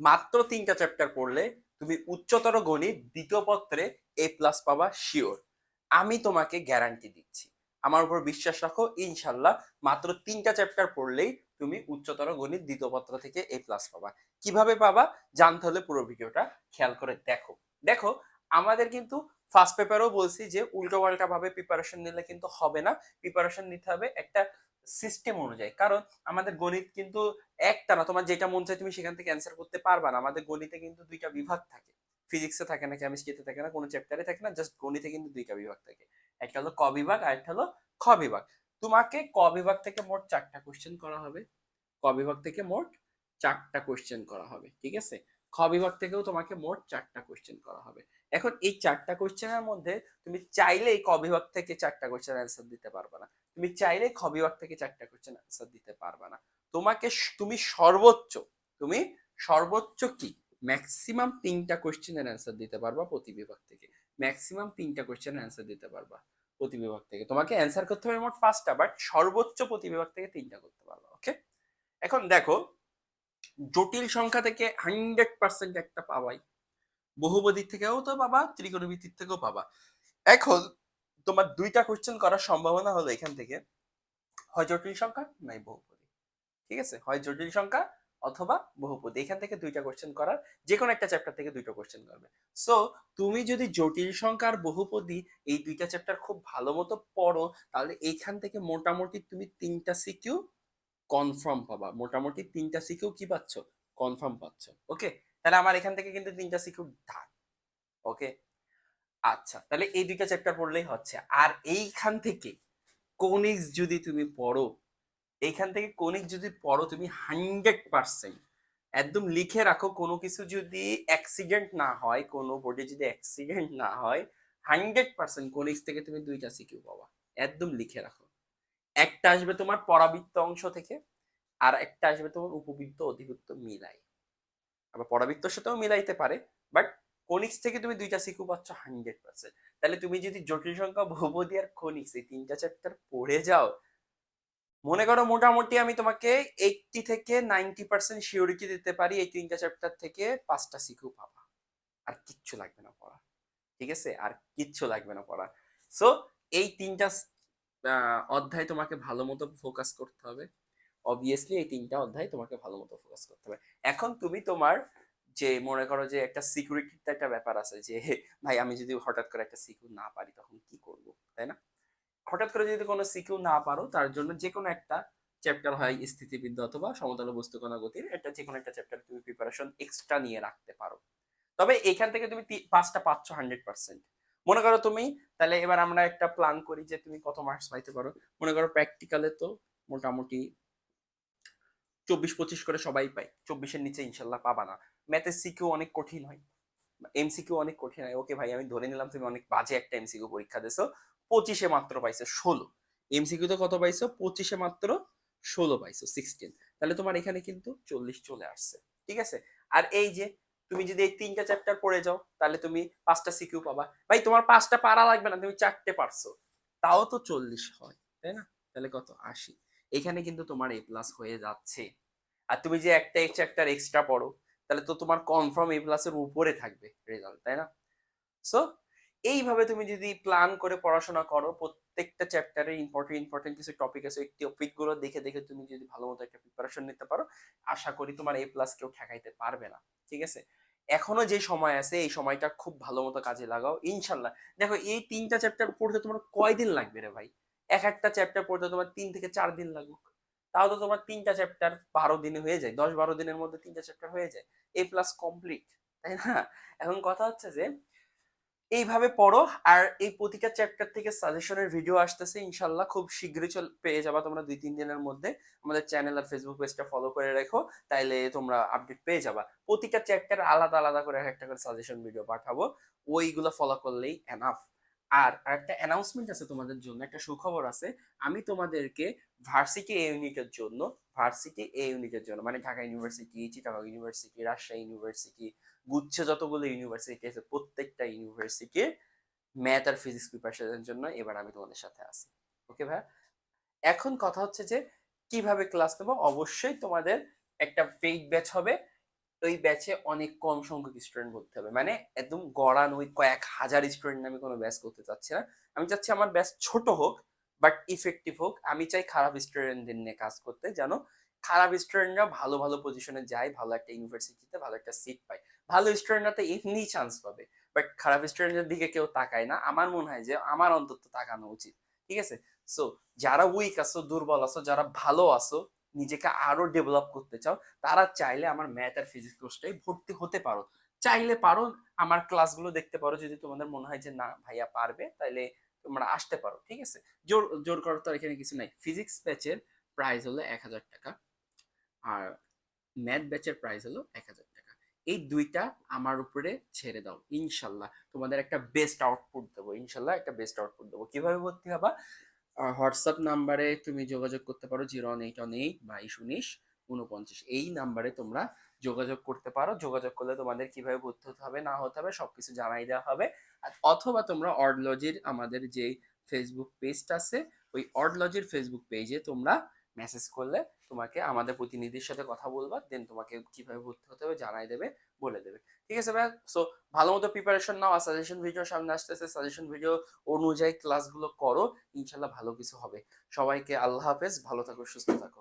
মাত্র তিনটা চ্যাপ্টার পড়লে তুমি উচ্চতর গণিত দ্বিতীয় পত্রে এ প্লাস পাবা শিওর আমি তোমাকে গ্যারান্টি দিচ্ছি। আমার উপর বিশ্বাস রাখো, ইনশাল্লাহ মাত্র তিনটা চ্যাপ্টার পড়লেই তুমি উচ্চতর গণিত দ্বিতীয় পত্র থেকে এ প্লাস পাবা। কীভাবে পাবা? জানতে হলে পুরো ভিডিওটা খেয়াল করে দেখো। দেখো, আমাদের কিন্তু ফার্স্ট পেপারও বলছি যে উল্টো পাল্টা ভাবে প্রিপারেশন নিলে কিন্তু হবে না। প্রিপারেশন নিতে হবে একটা সিস্টেম অনুযায়ী। কারণ আমাদের গণিত কিন্তু একটা না তোমার যেটা মন চায় তুমি সেখান থেকে অ্যান্সার করতে পারবা না। আমাদের গণিতে কিন্তু দুইটা বিভাগ থাকে। ফিজিক্সে থাকে না কেমিস্ট্রিতে থাকে না, কোনো চ্যাপ্টারে থাকে না জাস্ট গণিতে কিন্তু দুইটা বিভাগ থাকে। একটা হলো ক বিভাগ, আর একটা হলো খ বিভাগ। তোমাকে ক বিভাগ থেকে মোট চারটা কোশ্চেন করা হবে। ক বিভাগ থেকে মোট চারটা কোশ্চেন করা হবে, ঠিক আছে? খ বিভাগ থেকেও তোমাকে মোট চারটা কোশ্চেন করা হবে। এখন এই চারটা কোশ্চেনের মধ্যে তুমি চাইলেই ক বিভাগ থেকে চারটা কোশ্চেন অ্যান্সার দিতে পারবে না। তুমি চাইলে খ বিভাগ থেকে চারটা কোশ্চেন অ্যান্সার দিতে পারবে না। তোমাকে তুমি সর্বোচ্চ তুমি সর্বোচ্চ কি? ম্যাক্সিমাম তিনটা কোশ্চেনের অ্যান্সার দিতে পারবা প্রতি বিভাগ থেকে। ম্যাক্সিমাম তিনটা কোশ্চেনের অ্যান্সার দিতে পারবা প্রতি বিভাগ থেকে। তোমাকে অ্যান্সার করতে হবে মোট পাঁচটা বাট সর্বোচ্চ প্রতি বিভাগ থেকে তিনটা করতে পারবা ওকে এখন দেখো জটিল সংখ্যা থেকে হান্ড্রেড পার্সেন্ট একটা পাবাই বহুপদীর থেকেও তো পাবা, ত্রিকোণমিতির থেকেও পাবা। এখন তোমার দুইটা কোশ্চেন করার সম্ভাবনা হলো এখান থেকে, হয় জটিল সংখ্যা নাই বহুপদী। ঠিক আছে? হয় জটিল সংখ্যা অথবা বহুপদী। এখান থেকে দুইটা কোশ্চেন করার যে কোনো একটা চ্যাপ্টার থেকে দুইটা কোশ্চেন করবে। সো তুমি যদি জটিল সংখ্যা আর বহুপদী এই দুইটা চ্যাপ্টার খুব ভালো মতো পড়ো, তাহলে এইখান থেকে মোটামুটি তুমি তিনটা সিকিউ কনফার্ম পাবা। মোটামুটি তিনটা সিকিউ কি পাচ্ছ? কনফার্ম পাচ্ছ। ওকে তাহলে আমার এখান থেকে কিন্তু তিনটা সিকিউ ধার ওকে আচ্ছা তাহলে এই দুইটা চ্যাপ্টার পড়লেই হচ্ছে। আর এইখান থেকে কোনিক্স যদি তুমি পড়ো, এইখান থেকে কোনিক্স যদি পড়ো, তুমি হান্ড্রেড পার্সেন্ট একদম লিখে রাখো, কোনো কিছু যদি অ্যাক্সিডেন্ট না হয়, কোনো বোর্ডে যদি অ্যাক্সিডেন্ট না হয় হান্ড্রেড পার্সেন্ট কোনিক্স থেকে তুমি দুইটা সিকিউ পাবা। একদম লিখে রাখো। একটা আসবে তোমার পরাবৃত্ত অংশ থেকে আর একটা আসবে তোমার উপবৃত্ত অধিবৃত্ত মিলাই। আবার পরাবৃত্তর সাথেও মিলাইতে পারে বাট কোনিক্স থেকে তুমি দুইটা সিকিউ পাচ্ছ হান্ড্রেড পার্সেন্ট। তাহলে তুমি যদি জটিল সংখ্যা বহুপদী আর কোনিক্স এই তিনটা চ্যাপ্টার পড়ে যাও, মনে করো মোটামুটি আমি তোমাকে এইটটি থেকে নাইনটি পার্সেন্ট সিওরিটি দিতে পারি এই তিনটা চ্যাপ্টার থেকে পাঁচটা সিকিউ পাবা। আর কিচ্ছু লাগবে না পড়া, ঠিক আছে? আর কিচ্ছু লাগবে না পড়া। সো এই তিনটা অধ্যায় তোমাকে ভালো মতো ফোকাস করতে হবে। অবভিয়াসলি এই তিনটা অধ্যায় তোমাকে ভালো মতো ফোকাস করতে হবে। এখন তুমি তোমার যে, মনে করো যে, একটা সিকিউরিটির একটা ব্যাপার আছে যে, ভাই, আমি যদি হঠাৎ করে একটা সিকিউ না পারি, তখন কি করব, তাই না? হঠাৎ করে যদি কোনো সিকিউ না পারো, তার জন্য যে কোনো একটা চ্যাপ্টার হয় স্থিতিবিদ্যা অথবা সমতল বস্তুকণা গতির একটা যে কোনো একটা চ্যাপ্টার তুমি প্রিপারেশন এক্সট্রা নিয়ে রাখতে পারো। তবে এখান থেকে তুমি পাঁচটা পাচ্ছ হান্ড্রেড পার্সেন্ট মনে করো তুমি, তাহলে এবার আমরা একটা প্ল্যান করি যে তুমি কত মার্কস পাইতে পারো। মনে করো প্র্যাকটিক্যালে তো মোটামুটি চব্বিশ পঁচিশ করে সবাই পায়। চব্বিশের নিচে ইনশাল্লাহ পাবা না। ম্যাথের সিকিউ অনেক কঠিন হয়। এমসিকিউ অনেক কঠিন হয়। ওকে ভাই, আমি ধরে নিলাম তুমি অনেক বাজে একটা এমসিকিউ পরীক্ষা দিছো। পঁচিশে মাত্র পাইছো ষোলো। এমসিকিউ তো কত পাইছো? পঁচিশে মাত্র ষোলো পাইছো সিক্সটিন তাহলে তোমার এখানে কিন্তু চল্লিশ চলে আসছে। ঠিক আছে? আর এই যে তুমি যদি এই তিনটা চ্যাপ্টার পড়ে যাও, তাহলে তুমি পাঁচটা সিকিউ পাবা। ভাই, তোমার পাঁচটা পারা লাগবে না, তুমি চারটে পারছ। তাও তো চল্লিশ হয়, তাই না? তাহলে কত? আশি। এখানে কিন্তু তোমার এ প্লাস হয়ে যাচ্ছে। আর তুমি যে একটা চ্যাপ্টার এক্সট্রা পড়ো, তাহলে তো তোমার কনফার্ম এ প্লাসের উপরে থাকবে রেজাল্ট তাই না? সো এইভাবে তুমি যদি প্ল্যান করে পড়াশোনা করো, প্রত্যেকটা চ্যাপ্টারে ইম্পর্টেন্ট ইম্পর্টেন্ট কিছু টপিক আছে এই টপিকগুলো দেখে দেখে তুমি যদি ভালো মতো একটা প্রিপারেশন নিতে পারো, আশা করি তোমার এ প্লাস কেউ ঠেকাইতে পারবে না, ঠিক আছে? এখনও যে সময় আছে, এই সময়টা খুব ভালো মতো কাজে লাগাও, ইনশাল্লাহ। দেখো, এই তিনটা চ্যাপ্টার পড়তে তোমার কয়দিন লাগবে রে ভাই? এক একটা চ্যাপ্টার পড়তে তোমার তিন থেকে চার দিন লাগুক। তাও তো তোমার তিনটা চ্যাপ্টার বারো দিনে হয়ে যায়, দশ বারো দিনের মধ্যে তিনটা চ্যাপ্টার হয়ে যায়। এ প্লাস কমপ্লিট তাই না? এখন কথা হচ্ছে যে এইভাবে পড়ো। আর এই প্রতিটা চ্যাপ্টার থেকে সাজেশনের ভিডিও আসতেছে, ইনশাল্লাহ খুব শীঘ্রই চল, পেয়ে যাবা তোমরা দুই তিন দিনের মধ্যে। আমাদের চ্যানেল আর ফেসবুক পেজটা ফলো করে রেখো, তাইলে তোমরা আপডেট পেয়ে যাবা। প্রতিটা চ্যাপ্টার আলাদা আলাদা করে একটা করে সাজেশন ভিডিও পাঠাবো। ওইগুলো ফলো করলেই এনাফ আর একটা অ্যানাউন্সমেন্ট আছে তোমাদের জন্য, একটা সুখবর আছে। আমি তোমাদেরকে ভার্সিটি এ ইউনিটের জন্য, ভার্সিটি এ ইউনিটের জন্য মানে Dhaka university Chittagong university Rajshahi university গুচ্ছে যতগুলো ইউনিভার্সিটি আছে, প্রত্যেকটা ইউনিভার্সিটির ম্যাথ আর ফিজিক্স প্রিপারেশনের জন্য এবার আমি তোমাদের সাথে আছি। ওকে ভাই এখন কথা হচ্ছে যে, কীভাবে ক্লাস নেব? অবশ্যই তোমাদের একটা পেইড ব্যাচ হবে। ওই ব্যাচে অনেক কম সংখ্যক স্টুডেন্ট ভর্তি হবে। মানে একদম গড়ান ওই কয়েক হাজার স্টুডেন্ট আমি কোনো ব্যাচ করতে চাচ্ছি না। আমি চাচ্ছি আমার ব্যাচ ছোট হোক বাট ইফেক্টিভ হোক। আমি চাই খারাপ স্টুডেন্টদের নিয়ে কাজ করতে যেন খারাপ স্টুডেন্টরা ভালো ভালো পজিশনে যায়, ভালো একটা ইউনিভার্সিটিতে ভালো একটা সিট পায়। ভালো স্টুডেন্টরা তো এমনি চান্স পাবে বাট খারাপ স্টুডেন্টের দিকে কেউ তাকায় না। আমার মনে হয় যে আমার অন্তত তাকানো উচিত। ঠিক আছে? সো যারা উইক আছো, দুর্বল আছো, যারা ভালো আছো নিজেকে আরও ডেভেলপ করতে চাও, তারা চাইলে আমার ম্যাথ আর ফিজিক্স কোর্সটাই ভর্তি হতে পারো। চাইলে পারো, আমার ক্লাসগুলো দেখতে পারো, যদি তোমাদের মনে হয় যে না, ভাইয়া পারবে তাহলে তোমরা আসতে পারো, ঠিক আছে? জোর জোর করার তো এখানে কিছু নাই। ফিজিক্স ব্যাচের প্রাইস হলো এক হাজার টাকা, আর ম্যাথ ব্যাচের প্রাইস হলো এক হাজার টাকা। এই দুইটা আমার উপরে ছেড়ে দাও, ইনশাল্লাহ। তোমাদের একটা বেস্ট আউটপুট দেবো, ইনশাল্লাহ একটা বেস্ট আউটপুট দেবো। কীভাবে ভর্তি হবা? হোয়াটসঅ্যাপ নাম্বারে তুমি যোগাযোগ করতে পারো zero one eight one eight বাইশ উনিশ উনপঞ্চাশ এই নাম্বারে তোমরা যোগাযোগ করতে পারো। যোগাযোগ করলে তোমাদের কীভাবে ভর্তি হতে হবে, না হতে হবে সবকিছু জানাই দেওয়া হবে। অথবা তোমরা অডলজির আমাদের যে ফেসবুক পেজটা আছে, ওই অডলজির ফেসবুক পেজে তোমরা মেসেজ করলে তোমাকে আমাদের প্রতিনিধির সাথে কথা বলবা দেন তোমাকে কীভাবে ভর্তি হতে হবে জানাই দেবে। বলে দেবে। ঠিক আছে ভাই? সো ভালো মতো প্রিপারেশন নাও আর সাজেশন ভিডিও সামনে আসতেছে। সাজেশন ভিডিও অনুযায়ী ক্লাসগুলো করো। ইনশাল্লাহ ভালো কিছু হবে। সবাইকে আল্লাহ হাফেজ। ভালো থাকো, সুস্থ থাকো।